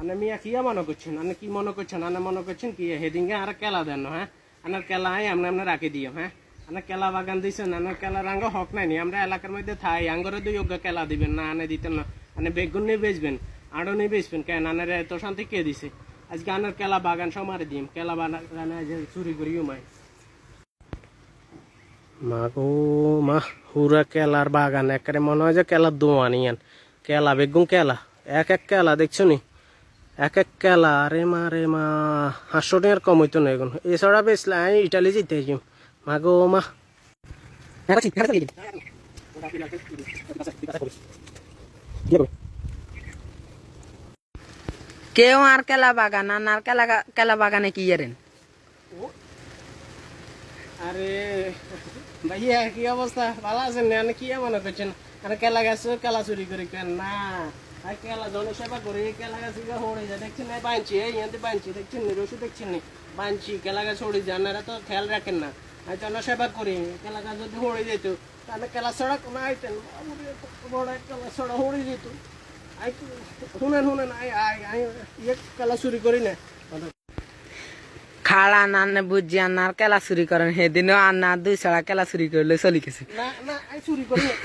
আনে মিয়া কি মনে করছেন? আনে কি মনে করছেন? আনে মনে করছেন কি? হেদিনকে আর কেলা দেন হ্যাঁ? আনার কেলা আই আমরা আমরা রাখি দিও হ্যাঁ? আনে কেলা বাগান দিছেন আনার কেলা রাঙ্গ হক নাই আমরা এলাকার মধ্যে থাই, আঙ্গরে দুই যোগ্য কেলা দিবেন, না আনে দিতেন না। আনে বেগুন নিয়ে বেচবেন, আড়ো নিয়ে বেচবেন, কেন? আনের এত শান্তি কে দিছে? আজকে আনার কেলা বাগান সমারে দিম, কেলা বাগান চুরি করিও মাই মা গো, মা, হুরা কেলার বাগান, একেবারে মনে হয় যে কেলার দোয়া নিয়ান কেলা, বেগুন কেলা, এক এক কেলা, দেখছ নি? এক এক কেলা রে মা রে মা। হাঁসশো টাকার কম হইতো না এখন এছাড়া বেচলে আমি ইটালি যেতে যাই মা গো মা। কেউ আর কেলা বাগান আর আর কেলা কেলা বাগানে কি এরেন আরে ভাইয়া কি অবস্থা ভালো আছেন না? কি মনে করছেন আরে কেলা গাছ কেলা চুরি করি কেন? না। আর কেলা জনে সেবা করি কেলা গাছ হড়ে যায়। দেখছেন না? বাঁচি এই ইয়াতে বাঁচি দেখছেন নি? রসু দেখছেন নি? বাঁচি কেলা গাছ হড়ে যায়। আপনারা তো খেয়াল রাখেন না। আমি জন্য সেবা করি। কেলা গাছ যদি হড়ে যেত তাহলে কেলা ছড়া কোনো আইতেন বড় কেলা ছড়া হড়ে যেত। আই শুনেন শুনেন আই আই আই ইয়ে কেলা চুরি করি না। খাড়া নান্নে বুঝি আর কেলা চুরি করেন। সেদিনও আর না দুই ছড়া কেলা চুরি করলে চলি গেছে। না না আই চুরি করি না।